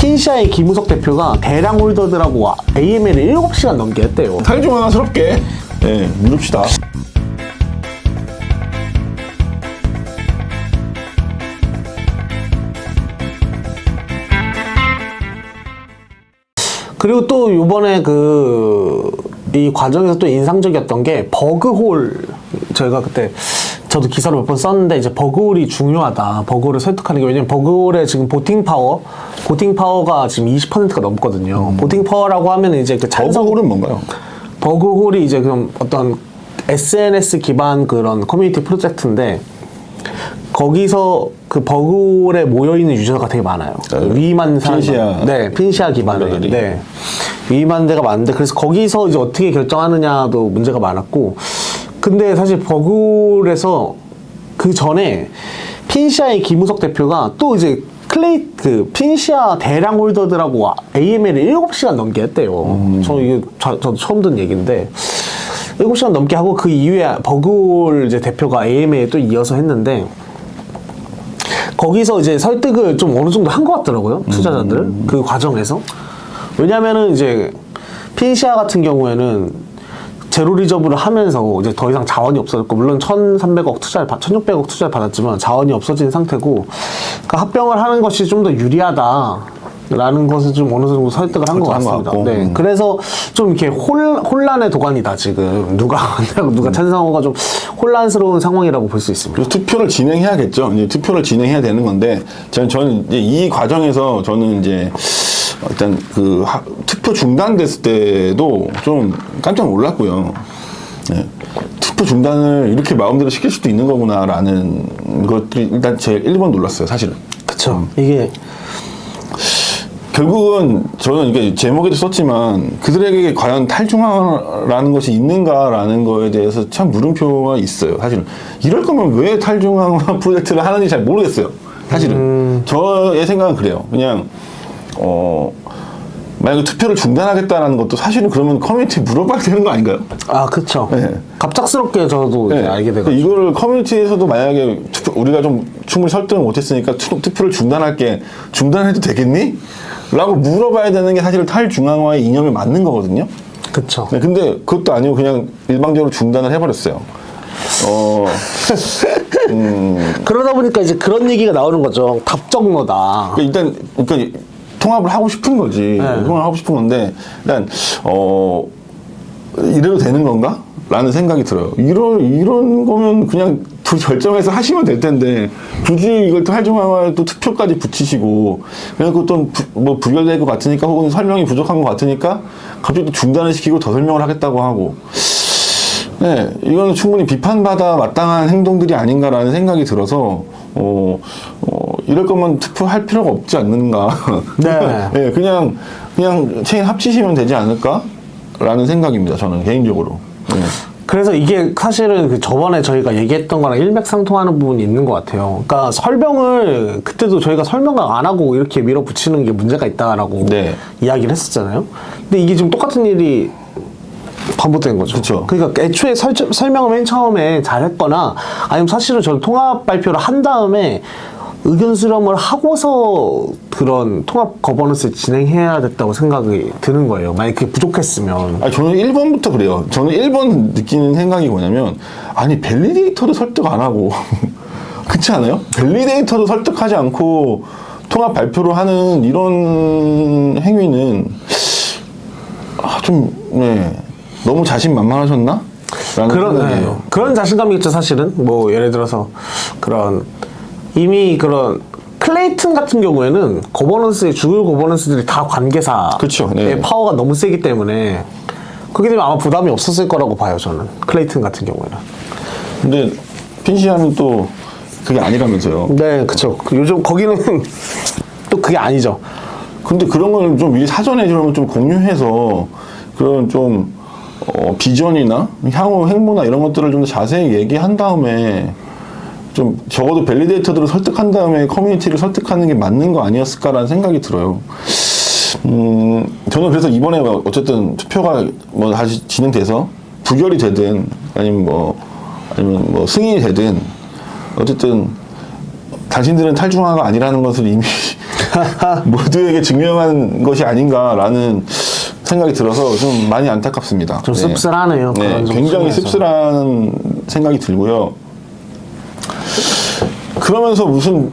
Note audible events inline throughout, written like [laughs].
핀시아의 김우석 대표가 대량 홀더들하고 AML을 7시간 넘게 했대요. 탈중하나스럽게 예, 누릅시다. 그리고 또 요번에 그, 이 과정에서 또 인상적이었던 게 버그홀. 저희가 그때 저도 기사를 몇 번 썼는데 이제 버그홀이 중요하다. 버그홀을 설득하는 게 왜냐면 버그홀의 지금 보팅 파워, 보팅 파워가 지금 20%가 넘거든요. 보팅 파워라고 하면 이제 그 찬성, 버거홀은 뭔가요? 버그홀이 이제 그럼 어떤 SNS 기반 그런 커뮤니티 프로젝트인데 거기서 그 버그홀에 모여 있는 유저가 되게 많아요. 위임한 사람, 핀시아 네, 핀시아 기반의. 네, 위임한 데가 많은데 그래서 거기서 이제 어떻게 결정하느냐도 문제가 많았고, 근데 사실 버그홀에서 그 전에 핀시아의 김우석 대표가 또 이제 클레이 그 핀시아 대량 홀더들하고 AML을 7시간 넘게 했대요. 저 이게 저, 저도 처음 듣는 얘기인데 7시간 넘게 하고 그 이후에 버그홀 이제 대표가 AML에 또 이어서 했는데 거기서 이제 설득을 좀 어느 정도 한 것 같더라고요 투자자들을 그 과정에서. 왜냐면은 이제 핀시아 같은 경우에는 제로 리저브를 하면서 이제 더 이상 자원이 없어졌고 물론 1,300억 투자를 받, 1,600억 투자를 받았지만 자원이 없어진 상태고 그 합병을 하는 것이 좀 더 유리하다. 라는 것을 좀 어느 정도 설득을 한것것 같습니다. 같고. 네. 음. 그래서 좀 이렇게 혼, 혼란의 도가니다 지금 누가 [laughs] 음. 누가 찬성호가 좀 혼란스러운 상황이라고 볼 수 있습니다. 투표를 진행해야겠죠. 이제 투표를 진행해야 되는 건데, 저는, 저는 이제 이 과정에서 저는 이제 일단 그 하- 투표 중단됐을 때도 좀 깜짝 놀랐고요. 예. 투표 중단을 이렇게 마음대로 시킬 수도 있는 거구나라는 것들이 일단 제일 1번 놀랐어요, 사실은. 그쵸. 이게 결국은 저는 이게 제목에도 썼지만 그들에게 과연 탈중앙라는 것이 있는가라는 거에 대해서 참 물음표가 있어요. 사실은 이럴 거면 왜 탈중앙 [laughs] 프로젝트를 하는지 잘 모르겠어요. 사실은 저의 생각은 그래요. 그냥 어 만약에 투표를 중단하겠다라는 것도 사실은 그러면 커뮤니티에 물어봐야 되는 거 아닌가요? 아 그쵸. 네. 갑작스럽게 저도 이제 네. 알게 되고. 이거를 커뮤니티에서도 만약에 투표, 우리가 좀 충분히 설득을 못했으니까 투, 투표를 중단할게 중단해도 되겠니? 라고 물어봐야 되는 게 사실 탈중앙화의 이념에 맞는 거거든요. 그쵸. 네, 근데 그것도 아니고 그냥 일방적으로 중단을 해버렸어요. 어, [laughs] 그러다 보니까 이제 그런 얘기가 나오는 거죠. 답정너다. 그러니까 일단 그러니까 통합을 하고 싶은 거지. 통합을 하고 싶은 건데 일단 어 이래도 되는 건가? 라는 생각이 들어요. 이런 이런 거면 그냥 두 결정해서 하시면 될 텐데 굳이 이걸 또 할중앙화에 또 투표까지 붙이시고 그냥 그것도 부- 뭐 부결될 것 같으니까 혹은 설명이 부족한 것 같으니까 갑자기 또 중단을 시키고 더 설명을 하겠다고 하고 네, 이거는 충분히 비판받아 마땅한 행동들이 아닌가라는 생각이 들어서 어, 어 이럴 거면 투표할 필요가 없지 않는가. 네. 네, [laughs] 그냥 그냥 체인 합치시면 되지 않을까라는 생각입니다. 저는 개인적으로. 네. 그래서 이게 사실은 그 저번에 저희가 얘기했던 거랑 일맥상통하는 부분이 있는 것 같아요. 그러니까 설명을 그때도 저희가 설명을 안 하고 이렇게 밀어붙이는 게 문제가 있다라고 네. 이야기를 했었잖아요. 근데 이게 지금 똑같은 일이 반복된 거죠. 그쵸. 그러니까 애초에 설, 설명을 맨 처음에 잘했거나 아니면 사실은 저는 통합 발표를 한 다음에 의견 수렴을 하고서 그런 통합 거버넌스를 진행해야 됐다고 생각이 드는 거예요. 만약 그게 부족했으면. 아니, 저는 1번부터 그래요. 저는 1번 느끼는 생각이 뭐냐면, 아니, 밸리데이터도 설득 안 하고, [laughs] 그렇지 않아요? 밸리데이터도 설득하지 않고, 통합 발표를 하는 이런 행위는, 아, 좀, 네. 너무 자신만만하셨나? 그런. 네. 그런 자신감이겠죠 사실은 뭐 예를 들어서 그런 이미 그런 클레이튼 같은 경우에는 거버넌스의 주요 거버넌스들이 다 관계사의 그쵸, 네. 파워가 너무 세기 때문에 그게 되면 아마 부담이 없었을 거라고 봐요 저는 클레이튼 같은 경우에는 근데, 핀시아는 또, 그게 아니라면서요. 네 그쵸 그 요즘 거기는 [laughs] 또 그게 아니죠 근데 그런 걸 좀 미리 사전에 그러면 좀 공유해서 그런 좀 어, 비전이나 향후 행보나 이런 것들을 좀 더 자세히 얘기한 다음에 좀 적어도 밸리데이터들을 설득한 다음에 커뮤니티를 설득하는 게 맞는 거 아니었을까라는 생각이 들어요. 음, 저는 그래서 이번에 뭐 어쨌든 투표가 뭐 다시 진행돼서 부결이 되든 아니면 뭐 아니면 뭐 승인이 되든 어쨌든 당신들은 탈중화가 아니라는 것을 이미 [laughs] 모두에게 증명한 것이 아닌가라는 생각이 들어서 좀 많이 안타깝습니다. 좀 씁쓸하네요. 네, 점 굉장히. 씁쓸한 생각이 들고요. 그러면서 무슨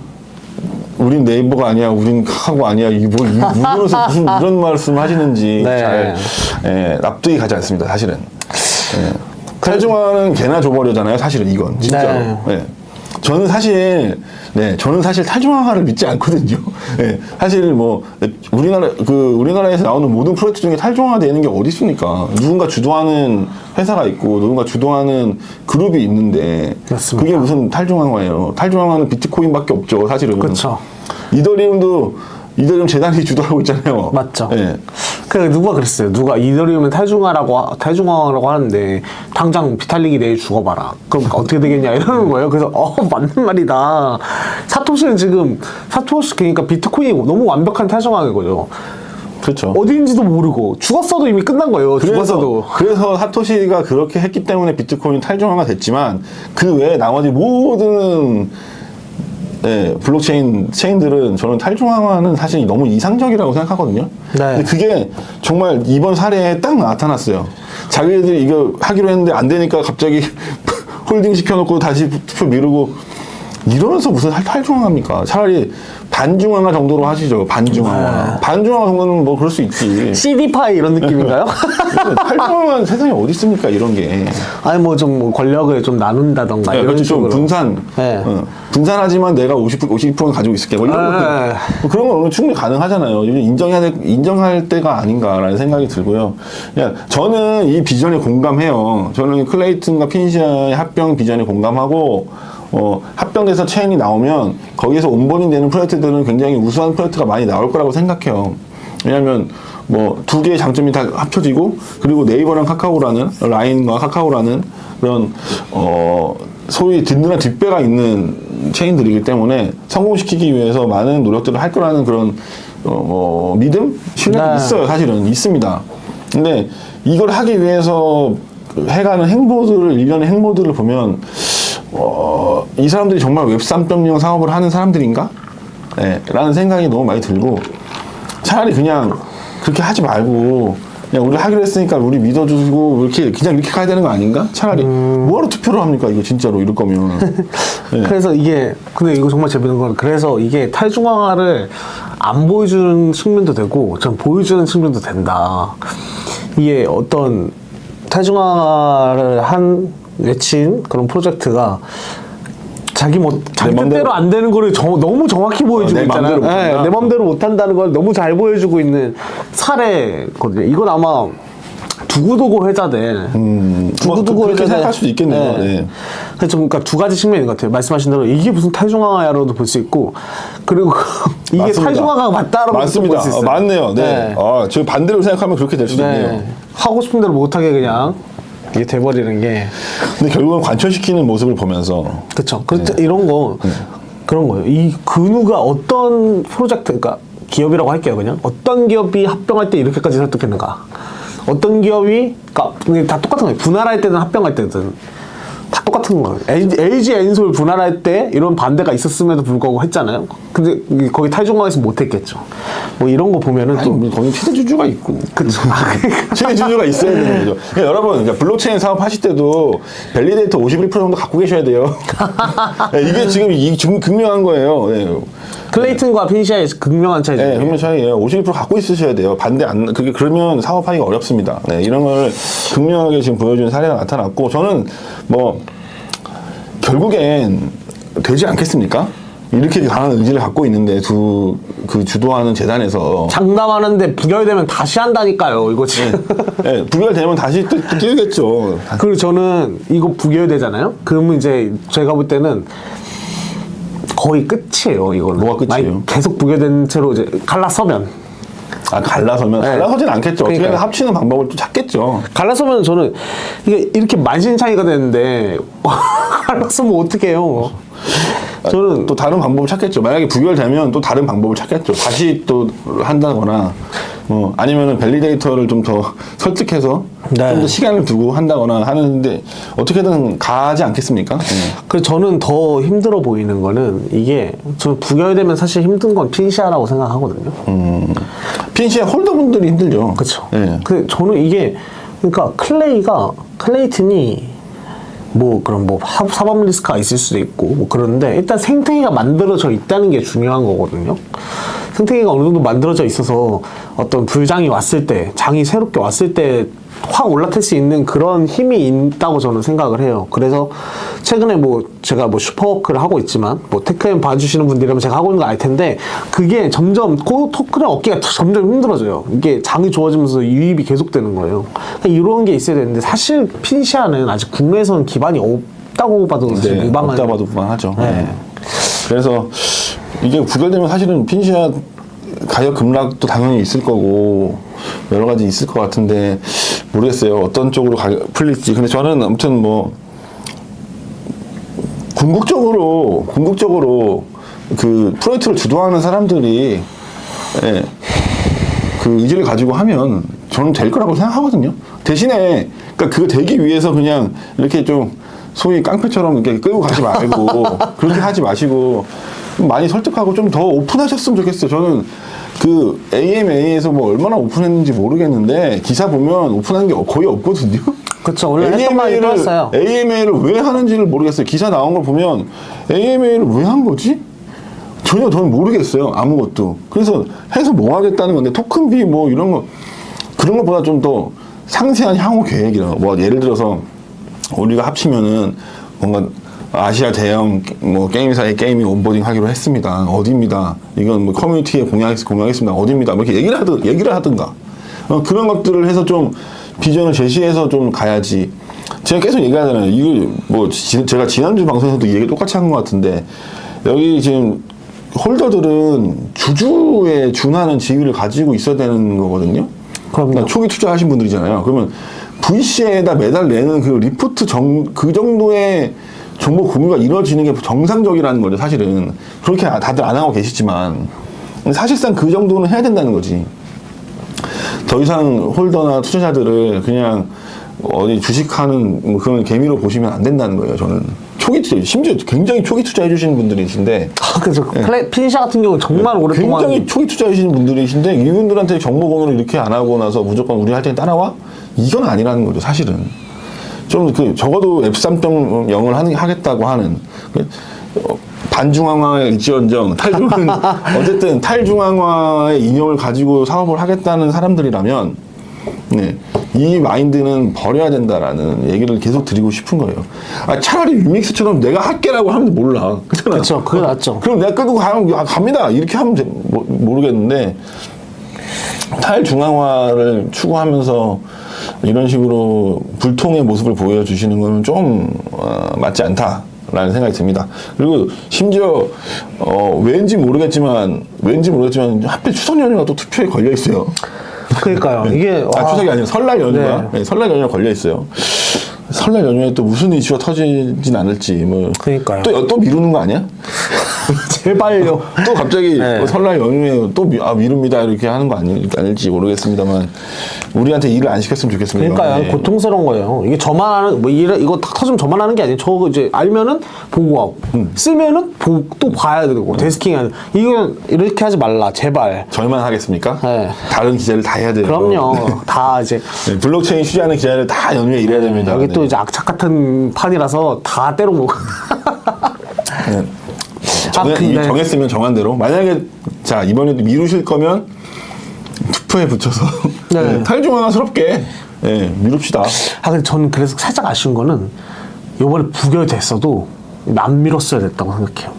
우린 네이버가 아니야, 우린 카카고 아니야, 이뭐 이러면서 무슨 [laughs] 이런 말씀 하시는지 네. 잘 예, 납득이 가지 않습니다. 사실은. 예. 탈중화는 개나 줘버려잖아요. 사실은 이건 진짜로. 네. 예. 저는 사실 네 저는 사실 탈중화를 믿지 않거든요. 예. [laughs] 사실 뭐 우리나라 그 우리나라에서 나오는 모든 프로젝트 중에 탈중화되는 게 어디 있습니까? 누군가 주도하는 회사가 있고 누군가 주도하는 그룹이 있는데 맞습니다. 그게 무슨 탈중화예요? 탈중화는 비트코인밖에 없죠. 사실은. 그쵸. 이더리움도 이더리움 재단이 [laughs] 주도하고 있잖아요. 맞죠. 예. 그 누가 그랬어요. 누가 이더리움은 탈중화라고 하- 탈중화라고 하는데 당장 비탈릭이 내일 죽어봐라. 그럼 어떻게 되겠냐 이러는 거예요. 그래서 어 [laughs] 맞는 말이다. 사토시는 지금 사토시 그러니까 비트코인이 너무 완벽한 탈중화인 거죠. 그렇죠. 어디인지도 모르고 죽었어도 이미 끝난 거예요. 그래서, 죽었어도. 그래서 사토시가 그렇게 했기 때문에 비트코인 탈중화가 됐지만 그 외에 나머지 모든 예, 블록체인 체인들은 저는 탈중화는 사실 너무 이상적이라고 생각하거든요. 네. 근데 그게 정말 이번 사례에 딱 나타났어요. 자기들이 이거 하기로 했는데 안 되니까 갑자기 [laughs] 홀딩 시켜놓고 다시 투표 미루고 이러면서 무슨 탈- 탈중화합니까? 차라리 반중화가 정도로 하시죠. 반중화. 네. 반중화 정도는 뭐 그럴 수 있지. CD 파이 이런 느낌인가요? 탈중화는 세상에 어디 있습니까 이런 게. 아니 뭐좀뭐 권력을 좀 나눈다던가 네, 이런 그렇죠. 좀 식으로. 분산. 네. 어, 분산하지만 내가 50% 50%는 가지고 있을게. 뭐 이런 네. 것들. 뭐 그런 건 충분히 가능하잖아요. 인정해야 될, 인정할 때가 아닌가라는 생각이 들고요. 그냥 저는 이 비전에 공감해요. 저는 클레이튼과 핀시아의 합병 비전에 공감하고 어, 합병돼서 체인이 나오면 거기에서 온보딩 되는 프로젝트들은 굉장히 우수한 프로젝트가 많이 나올 거라고 생각해요. 왜냐하면 뭐 두 개의 장점이 다 합쳐지고 그리고 네이버랑 카카오라는 라인과 카카오라는 그런 어 소위 든든한 뒷배가 있는 체인들이기 때문에 성공시키기 위해서 많은 노력들을 할 거라는 그런 어, 뭐 믿음 신뢰가 네. 있어요 사실은 있습니다. 근데 이걸 하기 위해서 그 해가는 행보들을 일련의 행보들을 보면 어, 이 사람들이 정말 웹 3.0 사업을 하는 사람들인가? 네, 라는 생각이 너무 많이 들고 차라리 그냥 그렇게 하지 말고 그냥 우리 하기로 했으니까 우리 믿어주고 이렇게 그냥 이렇게 가야 되는 거 아닌가? 차라리 뭐하러 투표를 합니까 이거 진짜로 이럴 거면 [laughs] 네. 그래서 이게 근데 이거 정말 재밌는 건 그래서 이게 탈중화를 안 보여주는 측면도 되고 전 보여주는 측면도 된다. 이게 어떤 탈중화를 한 외친 그런 프로젝트가 자기 뭐 자기 뜻대로 안 되는 거를 정- 너무 정확히 보여주고 내 있잖아요. 맘대로 못한다. 네, 내 맘대로 못한다는 걸 너무 잘 보여주고 있는 사례거든요. 이건 아마 두고두고 회자된 음, 뭐 두고두고 그렇게 회자된- 생각할 수도 있겠네요. 네. 그래서 좀 그러니까 두 가지 측면인 것 같아요. 말씀하신 대로 이게 무슨 탈중화야로도 볼 수 있고 그리고 [laughs] 이게 맞습니다. 탈중화가 맞다라고 맞습니다. 볼수 있어요. 어, 맞네요. 네. 네. 아, 저 반대로 생각하면 그렇게 될 수도 있네요. 네. 하고 싶은 대로 못하게 그냥 이게 돼버리는 게 근데 결국은 관철시키는 모습을 보면서 그렇죠. 네. 이런 거 그런 거예요. 이 근우가 어떤 프로젝트, 그러니까 기업이라고 할게요. 그냥 어떤 기업이 합병할 때 이렇게까지 설득했는가? 어떤 기업이, 그러니까 다 똑같은 거예요. 분할할 때든 합병할 때든 다 똑같은 거예요. LG, 엔솔 분할할 때 이런 반대가 있었음에도 불구하고 했잖아요. 근데 거기 탈중화해서 못했겠죠. 뭐 이런 거 보면은 아니, 또뭐 거기 최대 주주가 있고 그쵸. 최대 주주가 있어야 되는 거죠. 그러니까 여러분 그러니까 블록체인 사업 하실 때도 밸리데이터 51% 정도 갖고 계셔야 돼요. [laughs] 네, 이게 지금 이 지금 극명한 거예요. 네. 클레이튼과 핀시아의 극명한 차이죠. 네, 혁명 차이에요. 51% 갖고 있으셔야 돼요. 반대 안, 그게 그러면 사업하기가 어렵습니다. 네, 이런 걸 극명하게 지금 보여주는 사례가 나타났고, 저는 뭐, 결국엔 되지 않겠습니까? 이렇게 강한 의지를 갖고 있는데, 두, 그 주도하는 재단에서. 장담하는데 부결되면 다시 한다니까요. 이거 지금. 네, 부결되면 다시 또, 또 뛰겠죠. 그리고 저는 이거 부결되잖아요. 그러면 이제 제가 볼 때는 거의 끝이에요. 이걸로. 뭐가 끝이에요? 계속 부결된 채로 이제 갈라서면 아, 갈라서면, 네. 갈라서진 않겠죠. 어떻게든 그러니까요. 합치는 방법을 또 찾겠죠. 갈라서면 저는 이게 이렇게 만신창이가 되는데 [laughs] 갈라서면 어떻게 해요? 저는 또 다른 방법을 찾겠죠. 만약에 부결되면 또 다른 방법을 찾겠죠. 다시 또 한다거나, 뭐, 아니면은 밸리데이터를 좀 더 [laughs] 설득해서 네. 좀 더 시간을 두고 한다거나 하는데 어떻게든 가지 않겠습니까? 네. 그래서 저는 더 힘들어 보이는 거는 이게 저 부결되면 사실 힘든 건 핀시아라고 생각하거든요. 음, 핀시의 홀더분들이 힘들죠. 그렇죠. 예. 그 저는 이게 그러니까 클레이가 클레이튼이 뭐 그런 뭐 하- 사법 리스크가 있을 수도 있고 뭐 그런데 일단 생태계가 만들어져 있다는 게 중요한 거거든요. 생태계가 어느 정도 만들어져 있어서 어떤 불장이 왔을 때 장이 새롭게 왔을 때 확 올라탈 수 있는 그런 힘이 있다고 저는 생각을 해요. 그래서 최근에 뭐 제가 뭐 슈퍼워크를 하고 있지만 뭐 테크엠 봐주시는 분들이라면 제가 하고 있는 거 알 텐데 그게 점점 코 토크를 얻기가 점점 힘들어져요. 이게 장이 좋아지면서 유입이 계속되는 거예요. 그러니까 이런 게 있어야 되는데 사실 핀시아는 아직 국내에서는 기반이 없다고 봐도 네, 무방한 없다 봐도 무방하죠. 네. 네. 그래서 이게 부결되면 사실은 핀시아 가격 급락도 당연히 있을 거고 여러 가지 있을 것 같은데 모르겠어요. 어떤 쪽으로 가, 풀릴지. 근데 저는 아무튼 뭐 궁극적으로 궁극적으로 그 프로젝트를 주도하는 사람들이 예, 그 의지를 가지고 하면 저는 될 거라고 생각하거든요. 대신에 그러니까 그거 되기 위해서 그냥 이렇게 좀 소위 깡패처럼 이렇게 끌고 가지 말고 [laughs] 그렇게 하지 마시고 좀 많이 설득하고 좀 더 오픈하셨으면 좋겠어요. 저는 그 AMA에서 뭐 얼마나 오픈했는지 모르겠는데 기사 보면 오픈하는 게 거의 없거든요. [laughs] 그쵸 원래 했던 말이 똑같어요. AMA를 왜 하는지를 모르겠어요. 기사 나온 걸 보면 AMA를 왜 한 거지? 전혀 저는 모르겠어요. 아무것도. 그래서 해서 뭐 하겠다는 건데 토큰비 뭐 이런 거 그런 것보다 좀 더 상세한 향후 계획이라 뭐 예를 들어서 우리가 합치면은 뭔가 아시아 대형 뭐 게임사의 게임이 온보딩 하기로 했습니다. 어디입니다. 이건 뭐 커뮤니티에 공유하겠, 공유하겠습니다. 어디입니다. 뭐 이렇게 얘기를 하든 얘기를 하든가 어, 그런 것들을 해서 좀 비전을 제시해서 좀 가야지. 제가 계속 얘기하잖아요. 이거 뭐 지- 제가 지난주 방송에서도 이 얘기 똑같이 한 것 같은데 여기 지금 홀더들은 주주에 준하는 지위를 가지고 있어야 되는 거거든요. 그럼요. 그러니까 초기 투자하신 분들이잖아요. 그러면 VC에다 매달 내는 그 리포트 정, 그 정도의 정보 공유가 이루어지는 게 정상적이라는 거죠, 사실은. 그렇게 다들 안 하고 계시지만. 사실상 그 정도는 해야 된다는 거지. 더 이상 홀더나 투자자들을 그냥 어디 주식하는 뭐 그런 개미로 보시면 안 된다는 거예요, 저는. 초기 투자, 심지어 굉장히 초기 투자해 주시는 분들이신데, 아, 그래서 클레 핀시아 같은 경우는 정말 오랫동안 굉장히 초기 투자하시는 분들이신데 이분들한테 정보 공유를 이렇게 안 하고 나서 무조건 우리 할 테니 따라와? 이건 아니라는 거죠 사실은 좀 그 적어도 F3.0을 하는 하겠다고 하는 그, 어, 반중앙화의 일지언정 탈중은 [laughs] 어쨌든 탈중앙화의 이념을 가지고 사업을 하겠다는 사람들이라면 네, 이 마인드는 버려야 된다라는 얘기를 계속 드리고 싶은 거예요. 아, 차라리 유믹스처럼 내가 할게라고 하면 몰라. 그렇잖아. 그쵸, 그게 낫죠. 그럼 내가 끌고 가면 아, 갑니다. 이렇게 하면 돼. 모, 모르겠는데 탈중앙화를 추구하면서 이런 식으로 불통의 모습을 보여주시는 거는 좀 어, 맞지 않다 라는 생각이 듭니다. 그리고 심지어 어, 왠지 모르겠지만 왠지 모르겠지만 하필 추석 연휴가 또 투표에 걸려 있어요. 그러니까요. 이게 아, 와, 추석이 아니라 설날 연휴가 네. 네, 설날 연휴가 걸려 있어요. 설날 연휴에 또 무슨 이슈가 터지진 않을지 뭐 그러니까요. 또, 또 미루는 거 아니야? [laughs] 제발요. 또 갑자기 네. 뭐 설날 연휴에 또 미, 아, 미룹니다 이렇게 하는 거 아니, 아닐지 모르겠습니다만 우리한테 일을 안 시켰으면 좋겠습니다. 그러니까요. 네. 고통스러운 거예요. 이게 저만 하는 뭐 이래, 이거 다 터지면 저만 하는 게 아니에요. 저 이제 알면은 보고하고 음. 쓰면은 보, 또 봐야 되고 데스킹 이건 이렇게 하지 말라 제발. 저희만 하겠습니까? 네. 다른 기자를 다 해야 돼요. 그럼요. 다 이제 네, 블록체인 취재하는 기자를 다 연휴에 일해야 됩니다. 여기 네. 또 이제 악착 같은 판이라서 다 때려 먹어. 네. [laughs] 정해, 아, 정했으면 정한 대로 만약에 자 이번에도 미루실 거면 투표에 붙여서 [laughs] 네. 네, 탈중앙화스럽게 네, 미룹시다. 아 근데 저는 그래서 살짝 아쉬운 거는 이번에 부결됐어도 안 밀었어야 됐다고 생각해요.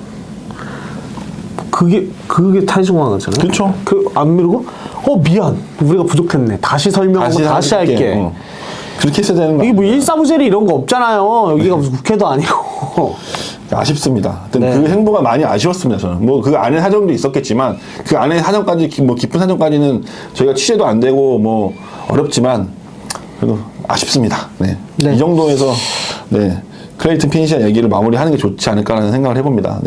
그게 그게 탈중앙화잖아요. 그쵸. 그안 밀고 어 미안 우리가 부족했네 다시 설명하고 다시, 할게. 할게. 어. 그렇게 했어야 되는 거 이게 뭐 일사부재리 이런 거 없잖아요. 여기가 무슨 국회도 아니고. 아쉽습니다. 하여튼 네. 그 행보가 많이 아쉬웠습니다. 저는 뭐 그 안에 사정도 있었겠지만 그 안에 사정까지 기- 뭐 깊은 사정까지는 저희가 취재도 안 되고 뭐 어렵지만 그래도 아쉽습니다. 네. 네. 이 정도에서 네 클레이튼 피니시아 얘기를 마무리하는 게 좋지 않을까라는 생각을 해봅니다. 네.